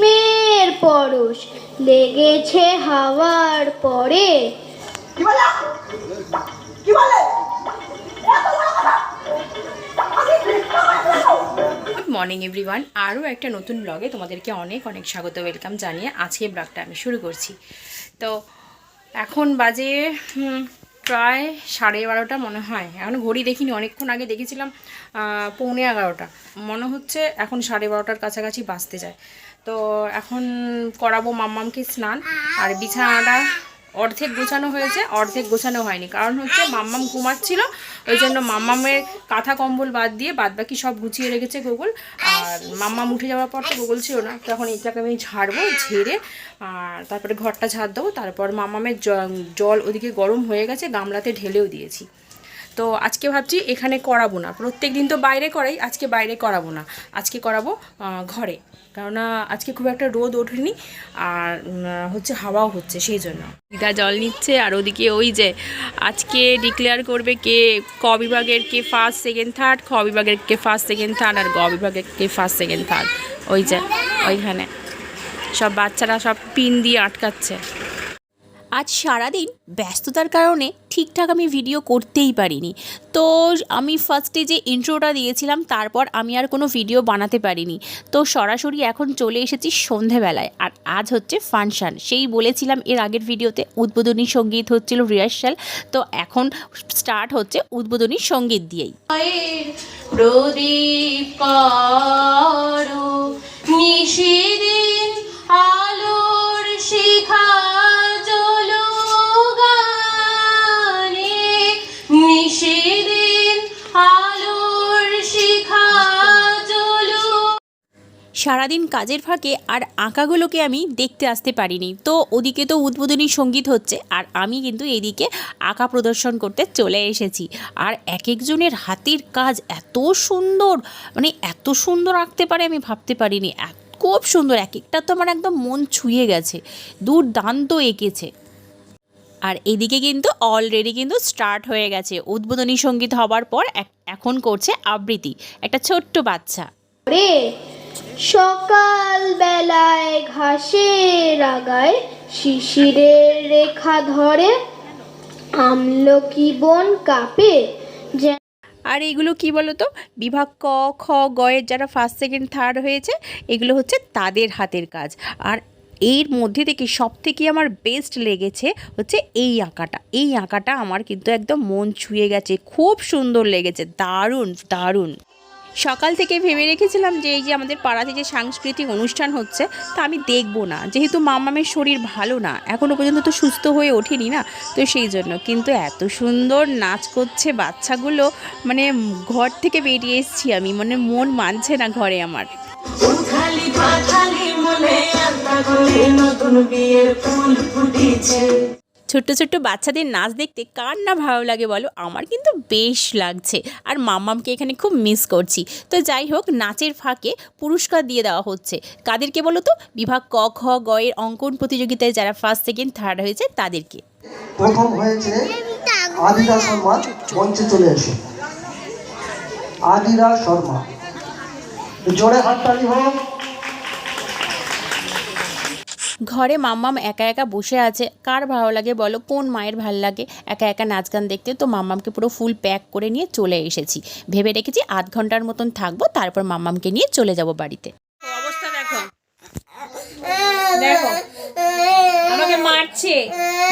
মেয়ের পরশ লেগেছে হাওয়ার পরে। কি বলে? কি মর্নিং এভরিওয়ান আরও একটা নতুন ব্লগে তোমাদেরকে অনেক অনেক স্বাগত ওয়েলকাম জানিয়ে আজকে ব্লগটা আমি শুরু করছি। তো এখন বাজে হুম, প্রায় সাড়ে বারোটা মনে হয়। এখন ঘড়ি দেখিনি, অনেকক্ষণ আগে দেখেছিলাম পৌনে এগারোটা। মনে হচ্ছে এখন সাড়ে বারোটার কাছাকাছি বাঁচতে যায়। তো এখন করাবো মাম্মামকে স্নান, আর বিছানাটা অর্ধেক গোছানো হয়েছে, অর্ধেক গোছানো হয়নি। কারণ হচ্ছে মাম্মাম ঘুমাচ্ছিল, ওই জন্য মাম্মামের কাঁথা কম্বল বাদ দিয়ে বাদ বাকি সব গুছিয়ে রেখেছে গোগল আর মাম্মাম উঠে যাওয়ার পর তো গোগল ছিল না, তখন এটাকে আমি ঝাড়বো, ঝেড়ে, আর তারপরে ঘরটা ঝাড় দেবো। তারপর মাম্মামের জল ওদিকে গরম হয়ে গেছে, গামলাতে ঢেলেও দিয়েছি। তো আজকে ভাবছি এখানে করাবো না। প্রত্যেক দিন তো বাইরে করাই, আজকে বাইরে করাবো না। আজকে করাবো ঘরে। কেননা আজকে খুব একটা রোদ ওঠেনি, আর হচ্ছে হাওয়াও হচ্ছে সেই জন্য দিদা জল নিচ্ছে, আর ওদিকে ওই যে আজকে ডিক্লেয়ার করবে কে, ক বিভাগের কে ফার্স্ট সেকেন্ড থার্ড খ বিভাগের কে ফার্স্ট সেকেন্ড থার্ড আর গ বিভাগের কে ফার্স্ট সেকেন্ড থার্ড ওই যে, ওইখানে। সব বাচ্চারা সব পিন দিয়ে আটকাচ্ছে। আজ সারাদিন ব্যস্ততার কারণে ঠিকঠাক আমি ভিডিও করতেই পারিনি। তো আমি ফার্স্টে যে ইন্ট্রোটা দিয়েছিলাম, তারপর আমি আর কোনো ভিডিও বানাতে পারিনি। তো সরাসরি এখন চলে এসেছি সন্ধেবেলায়, আর আজ হচ্ছে ফাংশান সেই বলেছিলাম এর আগের ভিডিওতে উদ্বোধনী সংগীত হচ্ছিল রিহার্সাল তো এখন স্টার্ট হচ্ছে উদ্বোধনী সংগীত দিয়েই। প্রদীপ সারাদিন কাজের ফাঁকে আর আঁকাগুলোকে আমি দেখতে আসতে পারিনি। তো ওদিকে তো উদ্বোধনী সংগীত হচ্ছে আর আমি কিন্তু এদিকে আঁকা প্রদর্শন করতে চলে এসেছি। আর এক একজনের হাতের কাজ এত সুন্দর মানে এত সুন্দর আঁকতে পারে আমি ভাবতে পারিনি। খুব সুন্দর, এক একটা তো আমার একদম মন ছুঁয়ে গেছে, দুর্দান্ত এঁকেছে। আর এদিকে কিন্তু অলরেডি কিন্তু স্টার্ট হয়ে গেছে। উদ্বোধনী সংগীত হবার পর এখন করছে আবৃত্তি, একটা ছোট্ট বাচ্চা। রে সকাল বেলায় ঘাসের আগায় শিশিরের রেখা ধরে। আমলকি বন কাঁপে আর এগুলো কি বলো তো বিভাগ ক, খ গয়ের যারা ফার্স্ট সেকেন্ড থার্ড হয়েছে, এগুলো হচ্ছে তাদের হাতের কাজ। আর এর মধ্যে থেকে সব থেকে আমার বেস্ট লেগেছে হচ্ছে এই আঁকাটা। এই আঁকাটা আমার কিন্তু একদম মন ছুঁয়ে গেছে। খুব সুন্দর লেগেছে। দারুণ দারুণ। সকাল থেকে ভেবে রেখেছিলাম যে এই যে আমাদের পাড়াতে যে সাংস্কৃতিক অনুষ্ঠান হচ্ছে, তা আমি দেখব না। যেহেতু মামামের শরীর ভালো না এখনও পর্যন্ত তো সুস্থ হয়ে ওঠেনি না, তো সেই জন্য। কিন্তু এত সুন্দর নাচ করছে বাচ্চাগুলো মানে ঘর থেকে বেরিয়ে এসেছি আমি মানে মন মানছে না ঘরে আমার। নতুন বিয়ের ফুল ফুটিছে। ছোট্ট ছোট্ট বাচ্চাদের নাচ দেখতে কার না ভালো লাগে বলো? আমার কিন্তু বেশ লাগছে। আর মাম্মামকে এখানে খুব মিস করছি। তো যাই হোক, নাচের ফাঁকে পুরস্কার দিয়ে দেওয়া হচ্ছে। কাদেরকে বলো তো? বিভাগ ক খ গ এর অঙ্কন প্রতিযোগিতায় যারা ফার্স্ট সেকেন্ড থার্ড হয়েছে, তাদেরকে। প্রথম হয়েছে আদিরা শর্মা, মঞ্চে চলে এসো। আদিরা শর্মা। জোরে হাততালি হোক। ঘরে মাম্মাম একা একা বসে আছে। কার ভালো লাগে বলো? কোন মায়ের ভালো লাগে? একা একা নাচ গান দেখতে তো মাম্মামকে পুরো ফুল প্যাক করে নিয়ে চলে এসেছি। ভেবে রেখেছি আধ ঘণ্টার মতন থাকব, তারপর মাম্মামকে নিয়ে চলে যাব বাড়িতে। অবস্থা দেখো। দেখো। আমাকে মারছে।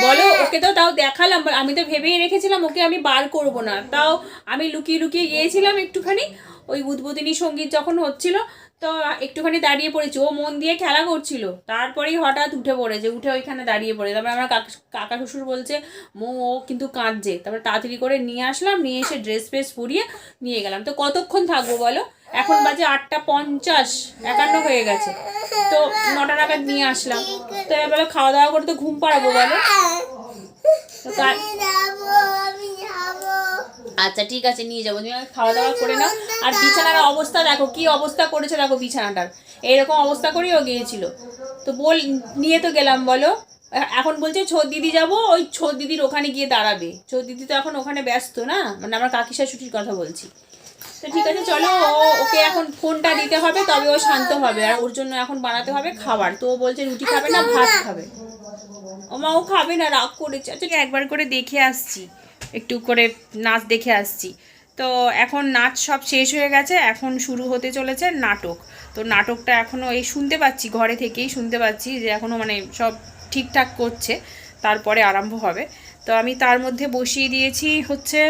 বলো, ওকে তো তাও দেখালাম আমি তো ভেবেই রেখেছিলাম ওকে আমি বার করব না। তাও আমি লুকিয়ে লুকিয়ে গিয়েছিলাম একটুখানি। ওই উদ্বোধনী সংগীত যখন হচ্ছিল তো একটুখানি দাঁড়িয়ে পড়েছি। ও মন দিয়ে খেলা করছিল। তারপরেই হঠাৎ উঠে পড়েছে, উঠে ওইখানে দাঁড়িয়ে পড়ে। তারপরে আমার কাকা কাকা শ্বশুর বলছে, মো, ও কিন্তু কাঁদছে। তারপরে তাড়াতাড়ি করে নিয়ে আসলাম, নিয়ে এসে ড্রেস ফ্রেস পরিয়ে নিয়ে গেলাম। তো কতক্ষণ থাকব বলো? এখন বাজে আটটা পঞ্চাশ, একান্ন হয়ে গেছে। তো নটা নাগাদ নিয়ে আসলাম। তো এবার খাওয়া দাওয়া করে তো ঘুম পাড়াবো বলো? তো আচ্ছা ঠিক আছে, নিয়ে যাব। তুমি খাওয়া দাওয়া করে নাও। আর বিছানার অবস্থা দেখো, কি অবস্থা করেছে দেখো বিছানাটার। এইরকম অবস্থা করেই ও গিয়েছিল। তো বল, নিয়ে তো গেলাম, বলো। এখন বলছে, ছোট দিদি যাব, ওই ছোট দিদির ওখানে গিয়ে দাঁড়াবে। ছোট দিদি তো এখন ওখানে ব্যস্ত না? মানে আমার কাকি শাশুটির কথা বলছি। তো ঠিক আছে, চলো, ও, ওকে এখন ফোনটা দিতে হবে, তবে ও শান্ত হবে। আর ওর জন্য এখন বানাতে হবে খাবার। তো ও বলছে, রুটি খাবে না, ভাত খাবে। ও মা ও খাবে না, রাগ করেছে। আচ্ছা একবার করে দেখে আসছি। একটু করে নাচ দেখে আসছি। তো এখন নাচ সব শেষ হয়ে গেছে, এখন শুরু হতে চলেছে নাটক। তো নাটকটা এখনও এই শুনতে পাচ্ছি, ঘরে থেকেই শুনতে পাচ্ছি যে এখনও মানে সব ঠিকঠাক করছে, তারপরে আরম্ভ হবে। তো আমি তার মধ্যে বসিয়ে দিয়েছি হচ্ছে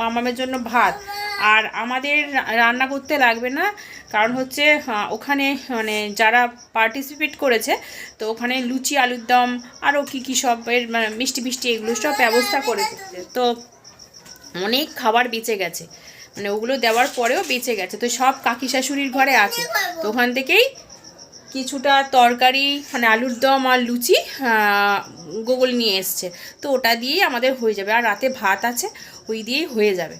মামামের জন্য ভাত। আর আমাদের রান্না করতে লাগবে না। কারণ হচ্ছে ওখানে মানে যারা পার্টিসিপেট করেছে, তো ওখানে লুচি, আলুর দম, আরও কী কী সব এর মানে মিষ্টি মিষ্টি এগুলো সব ব্যবস্থা করেছে তো অনেক খাবার বেঁচে গেছে। মানে ওগুলো দেওয়ার পরেও বেঁচে গেছে। তো সব কাকি শাশুড়ির ঘরে আছে। তো ওখান থেকেই কিছুটা তরকারি মানে আলুর দম আর লুচি গোগল নিয়ে এসছে। তো ওটা দিয়েই আমাদের হয়ে যাবে। আর রাতে ভাত আছে, ওই দিয়েই হয়ে যাবে।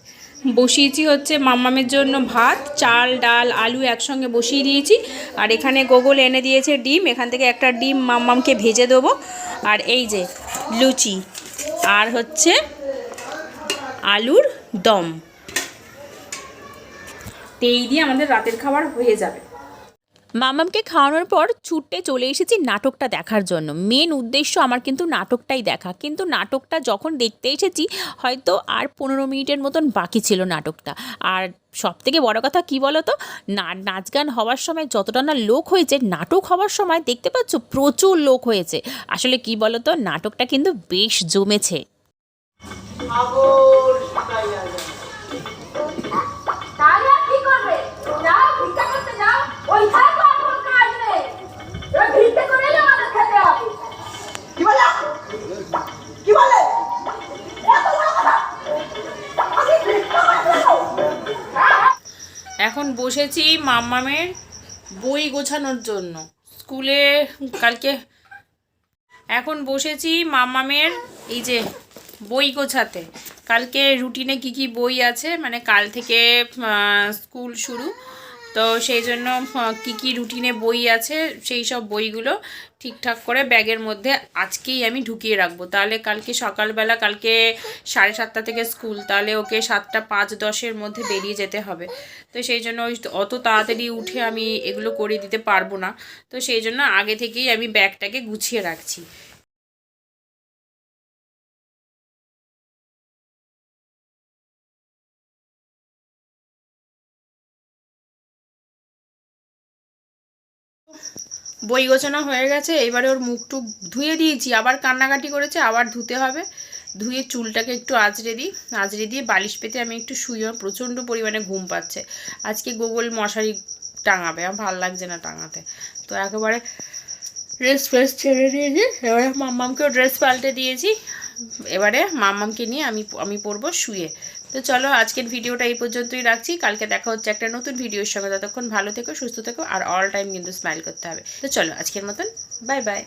বসিয়েছি হচ্ছে মাম্মামের জন্য ভাত, চাল, ডাল, আলু একসঙ্গে বসিয়ে দিয়েছি। আর এখানে গোগল এনে দিয়েছে ডিম, এখান থেকে একটা ডিম মাম্মামকে ভেজে দেবো। আর এই যে লুচি, আর হচ্ছে আলুর দম। তো এই দিয়ে আমাদের রাতের খাবার হয়ে যাবে। মামামকে খাওয়ানোর পর ছুটে চলে এসেছি নাটকটা দেখার জন্য। মেন উদ্দেশ্য আমার কিন্তু নাটকটাই দেখা। কিন্তু নাটকটা যখন দেখতে এসেছি, হয়তো আর পনেরো মিনিটের মতন বাকি ছিল নাটকটা। আর সব থেকে বড় কথা কি বলো তো না, নাচ গান হওয়ার সময় যতটা না লোক হয়েছে, নাটক হওয়ার সময় দেখতে পাচ্ছ প্রচুর লোক হয়েছে। আসলে কি বলো তো নাটকটা কিন্তু বেশ জমেছে। বসেছি মাম্মামের বই গোছানোর জন্য। স্কুলে কালকে এখন বসেছি মাম্মামের এই যে বই গোছাতে। কালকে রুটিনে কি কি বই আছে? মানে কাল থেকে স্কুল শুরু। তো সেই জন্য কী কি রুটিনে বই আছে, সেই সব বইগুলো ঠিকঠাক করে ব্যাগের মধ্যে আজকেই আমি ঢুকিয়ে রাখব। তাহলে কালকে সকালবেলা, কালকে সাড়ে সাতটা থেকে স্কুল, তাহলে ওকে সাতটা পাঁচ দশের মধ্যে বেরিয়ে যেতে হবে। তো সেই জন্য ওই অত তাড়াতাড়ি উঠে আমি এগুলো করে দিতে পারব না। তো সেই জন্য আগে থেকেই আমি ব্যাগটাকে গুছিয়ে রাখছি। বই গোছানো হয়ে গেছে, এবারে ওর মুখ টুক ধুয়ে দিয়েছি। আবার কান্নাকাটি করেছে, আবার ধুতে হবে। ধুয়ে চুলটাকে একটু আঁচড়ে দিই। আঁচড়ে দিয়ে বালিশ পেতে আমি একটু শুয়ে প্রচণ্ড পরিমাণে ঘুম পাচ্ছে। আজকে গোগল মশারি টাঙাবে, আমার ভালো লাগছে না টাঙাতে। তো একেবারে ড্রেস ফ্রেস ছেড়ে দিয়েছি। এবারে মাম্মামকেও ড্রেস পাল্টে দিয়েছি। এবারে মাম্মামকে নিয়ে আমি আমি পরবো শুয়ে। তো চলো, আজকের ভিডিওটা এই পর্যন্তই রাখছি। কালকে দেখা হচ্ছে একটা নতুন ভিডিওর সঙ্গে। ততক্ষণ ভালো থেকো, সুস্থ থেকো, আর অল টাইম কিন্তু স্মাইল করতে হবে। তো চলো, আজকের মতন বাই বাই